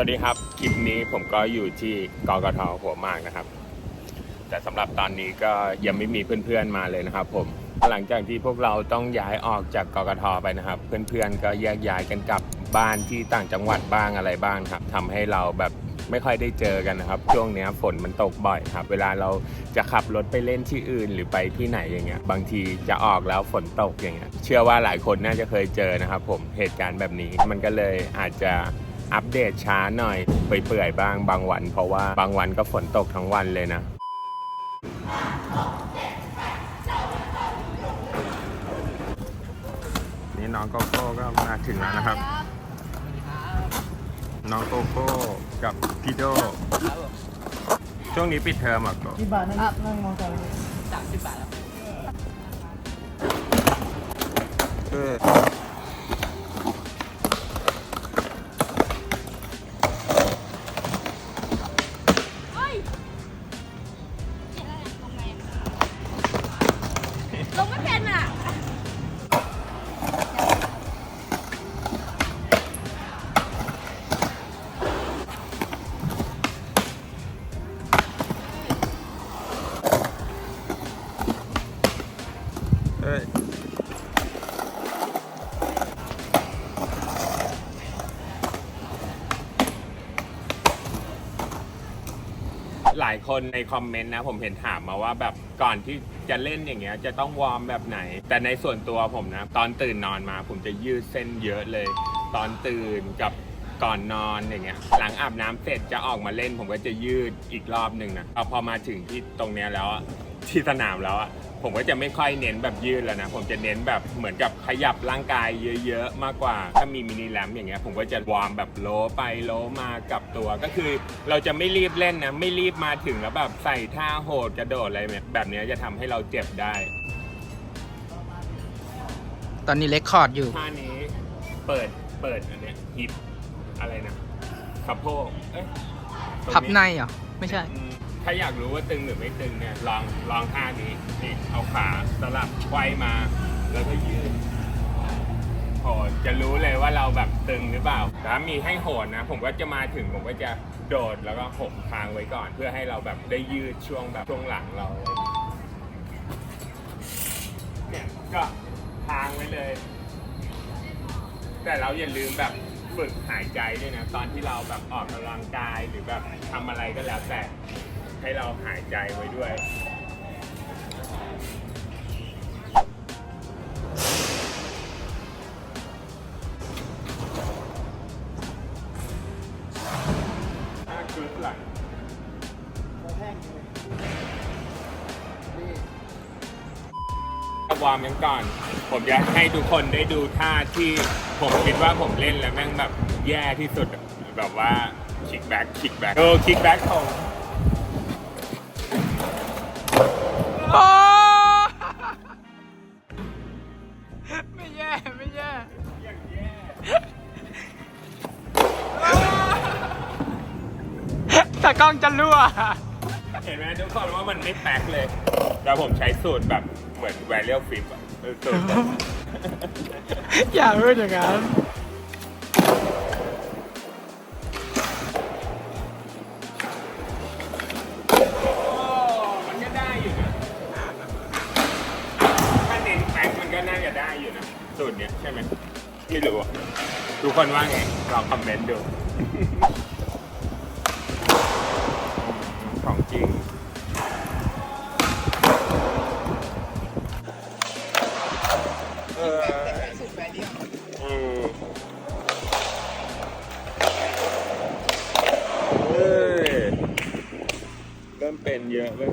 วัสดีครับ คลิปนี้ผมก็อยู่ที่กกทหัวมากนะครับ แต่สำหรับตอนนี้ก็ยังไม่มีเพื่อนๆมาเลยนะครับ ผมหลังจากที่พวกเราต้องย้ายออกจากกกทไปนะครับ เพื่อนๆก็แยกย้ายกันกลับบ้านที่ต่างจังหวัดบ้างอะไรบ้างครับทำให้เราแบบไม่ค่อยได้เจอกันนะครับ ช่วงนี้ฝนมันตกบ่อยครับ เวลาเราจะขับรถไปเล่นที่อื่นหรือไปที่ไหนอย่างเงี้ย บางทีจะออกแล้วฝนตกอย่างเงี้ย เชื่อว่าหลายคนน่าจะเคยเจอนะครับ ผมเหตุการณ์แบบนี้มันก็เลยอาจจะ อัปเดตช้าหน่อยเปื่อยๆบ้างบางวัน เพราะว่าบางวันก็ฝนตกทั้งวันเลยนะนี่น้องโกโก้ก็มาถึงแล้วนะครับ น้องโกโก้กับพี่โดช่วงนี้ปิดเทอมอะโกกี่บาทนั่งนั่งมองกันสามสิบบาทครับายคนในคอมเมนต์นะ ผมเห็นถามมาว่าแบบก่อนที่จะเล่นอย่างเงี้ยจะต้องวอร์มแบบไหน แต่ในส่วนตัวผมนะ ตอนตื่นนอนมาผมจะยืดเส้นเยอะเลย ตอนตื่นกับ ก่อนนอนอย่างเงี้ยหลังอาบน้ำเสร็จจะออกมาเล่น ผมก็จะยืดอีกรอบหนึ่งนะเอาพอมาถึงที่ตรงเนี้ยแล้วอะที่สนามแล้วอะผมก็จะไม่ค่อยเน้นแบบยืดแล้วนะ ผมจะเน้นแบบเหมือนกับขยับร่างกายเยอะๆ มากกว่า ถ้ามีมินิแรมอย่างเงี้ยผมก็จะวอร์มแบบโลไปโลมากลับตัวก็คือ เราจะไม่รีบเล่นนะ ไม่รีบมาถึงแล้วแบบใส่ท่าโหดกระโดดอะไรแบบเนี้ยจะทำให้เราเจ็บได้ตอนนี้เลคคอร์ดอยู่ท่านี้เปิดเปิดอันเนี้ยฮิป อะไรนะสะโพกเอ๊ะตรงพับในเหรอ ไม่ใช่ อืมถ้าอยากรู้ว่าตึงหรือไม่ตึงเนี่ยลองลองท่านี้นี่เอาขาสลับไขว้มา แล้วก็ยืดโหดจะรู้เลยว่าเราแบบตึงหรือเปล่าถ้ามีให้โหดนะ ผมก็จะมาถึงผมก็จะโดดแล้วก็หกทางไว้ก่อน เพื่อให้เราแบบได้ยืดช่วงแบบช่วงหลังเรา เนี่ยก็ทางไว้เลย แต่เราอย่าลืมแบบ ฝึกหายใจด้วยนะตอนที่เราแบบออกกำลังกายหรือแบบทำอะไรก็แล้วแต่ให้เราหายใจไว้ด้วย ถ้าคือหลังแห้งเลยวอร์มกันก่อน ผมจะให้ทุกคนได้ดูท่าที่ ผมคิดว่าผมเล่นแล้วแม่งแบบแย่ที่สุดอะแบบว่าคิกแบ็กคิกแบ็กเออคิกแบ็กของโอ้ไม่แย่ ไม่แย่อย่างแย่ แต่กล้องจะรั่ว เห็นไหมทุกคนว่ามันไม่แป๊กเลย แล้วผมใช้สูตรแบบเหมือนแวเรียลฟิปอะเออสูตรแบบ อย่าพูดอย่างนั้นมันก็ได้อยู่นะ ถ้าเน้นแป๊กมันก็น่าจะได้อยู่นะสูตรเนี้ยใช่ไหมไม่รู้อะทุกคนว่าไงลองคอมเมนต์ดู ของจริง เยอะเลย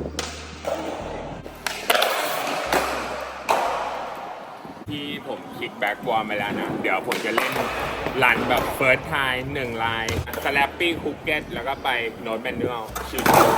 ที่ผมคลิกแบ็กวอร์มไปแล้วนะ เดี๋ยวผมจะเล่นรันแบบเฟิร์สไทม์หนึ่งลายสแลปปี้คุกเก็ตแล้วก็ไปโน้ตแมนนวลชิวๆ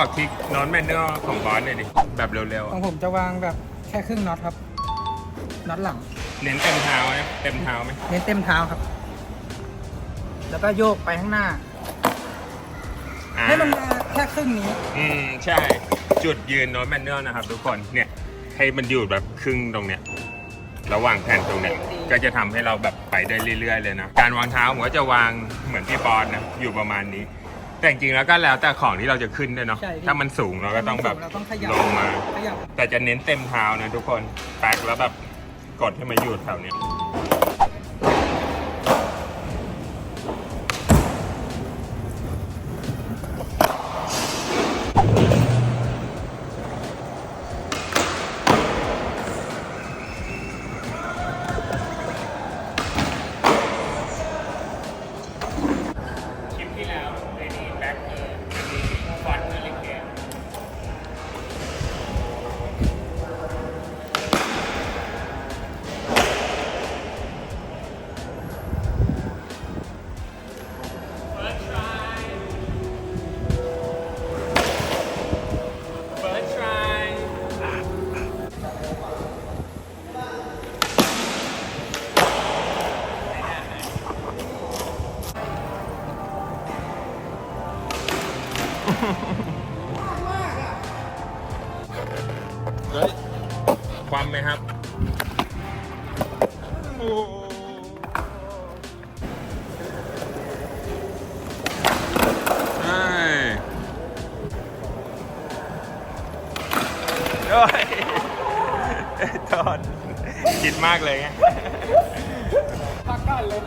อกทริกนอนแมนเนอร์ของบอสหน่อยดิ แบบเร็วๆขออะงผมจะวางแบบแค่ครึ่งน็อตครับ น็อตหลังเน้นเต็มเท้าไหมเต็มเท้าไหมเน้นเต็มเท้าครับ แล้วก็โยกไปข้างหน้า อ่าให้มันมาแค่ครึ่งนี้ อืม ใช่ จุดยืนโน้ตแมนเนอร์นะครับทุกคนเนี่ย ให้มันอยู่แบบครึ่งตรงเนี้ย ระหว่างแผ่นตรงเนี้ยก็จะทำให้เราแบบไปได้เรื่อยๆเลยนะ การวางเท้าผมก็จะวางเหมือนที่บอสนะ อยู่ประมาณนี้ แต่จริงๆแล้วก็แล้วแต่ของที่เราจะขึ้นด้วยเนาะ ใช่พี่ ถ้ามันสูงเราก็ต้องแบบเราต้องขยับลงมา ขยับแต่จะเน้นเต็มเท้านะทุกคน แป๊กแล้วแบบกดให้มาอยู่แถวเนี้ย ยตอนคิดมากเลยไงพักกันเลย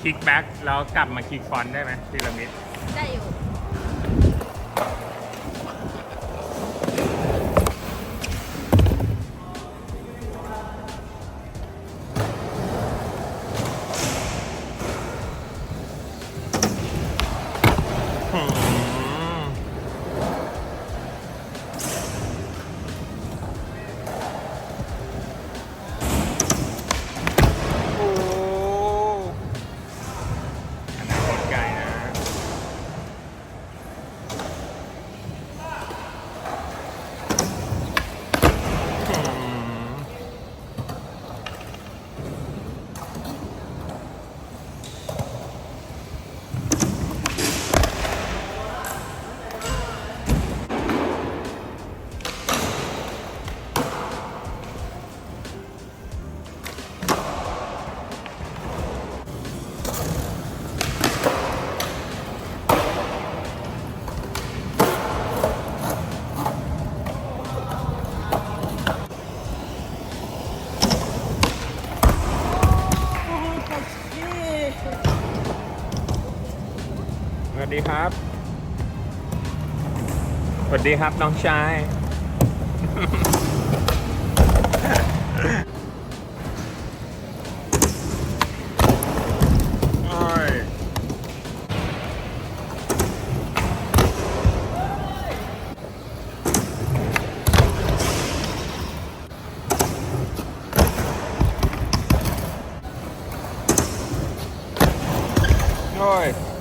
คลิกแบ็กแล้วกลับมาคิกฟอนต์ได้ไหมพีระมิด ได้อยู่ ดีครับ สวัสดีครับน้องชาย rồi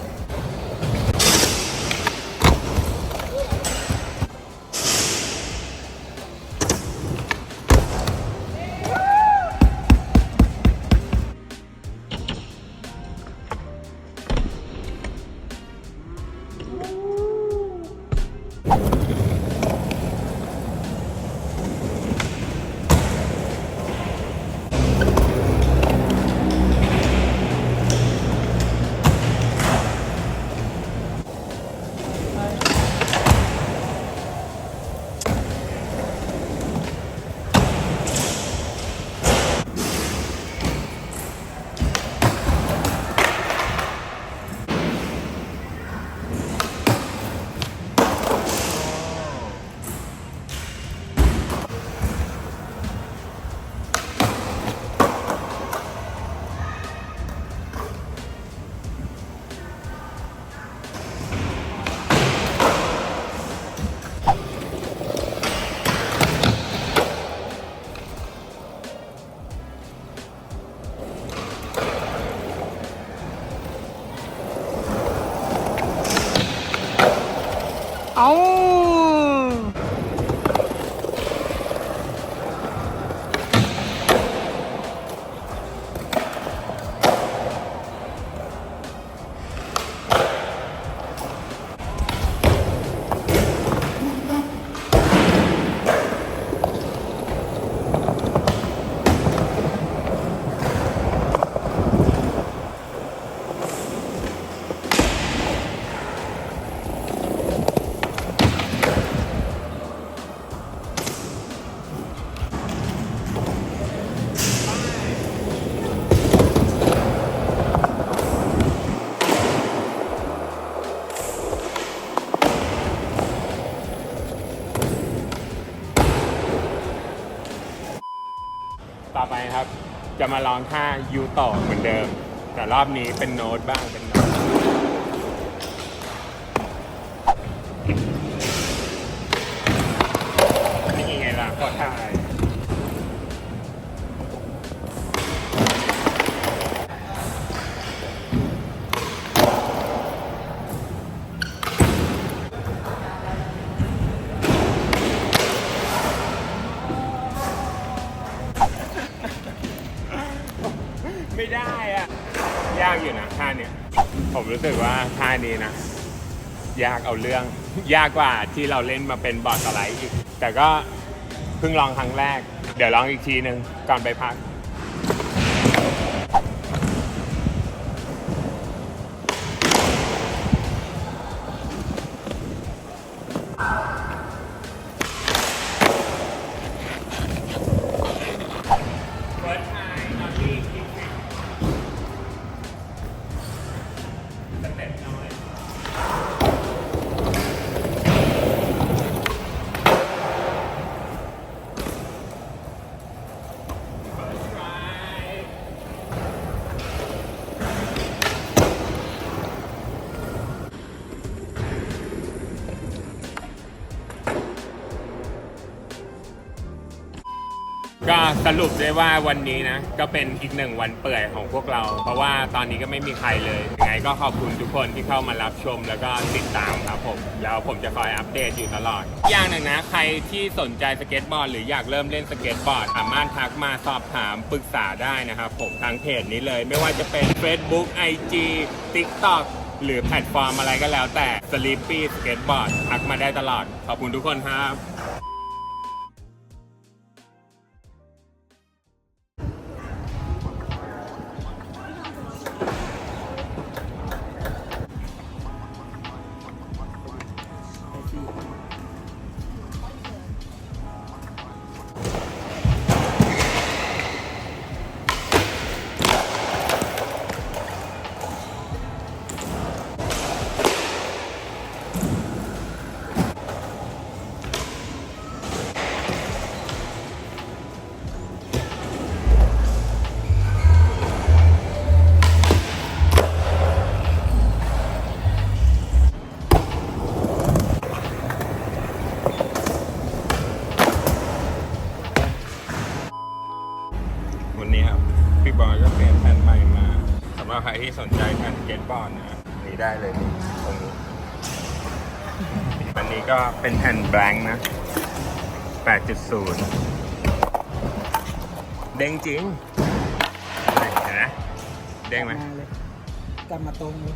ต่อไปครับ จะมาลองท่ายูต่อเหมือนเดิม แต่รอบนี้เป็นโน้ตบ้างเป็นโน้ตนี่ไงล่ะก็ท่าย ยากอยู่นะท่าเนี่ย ผมรู้สึกว่าท่านี้นะ ยากเอาเรื่อง ยากกว่าที่เราเล่นมาเป็นบอร์ดสไลด์อีก แต่ก็เพิ่งลองครั้งแรก เดี๋ยวลองอีกทีหนึ่งก่อนไปพัก สรุปได้ว่าวันนี้นะ ก็เป็นอีกหนึ่งวันเปื่อยของพวกเรา เพราะว่าตอนนี้ก็ไม่มีใครเลยยังไงก็ขอบคุณทุกคนที่เข้ามารับชมแล้วก็ติดตามครับผม แล้วผมจะคอยอัปเดตอยู่ตลอด อย่างหนึ่งนะ ใครที่สนใจสเก็ตบอร์ดหรืออยากเริ่มเล่นสเก็ตบอร์ดสามารถทักมาสอบถามปรึกษาได้นะครับผมทางเพจนี้เลย ไม่ว่าจะเป็น Facebook IG TikTok หรือแพลตฟอร์มอะไรก็แล้วแต่ Sleepy Skateboard ทักมาได้ตลอด ขอบคุณทุกคนครับ ที่สนใจแผ่นเก็ตบอร์ดนะนี่ได้เลยนี่ตรงนี้อันนี้ก็เป็นแผ่นแบงค์นะ 8.0 เด้งจริง เห็นไหมเด้งไหมกลับาเลยกลับมาตรงเลย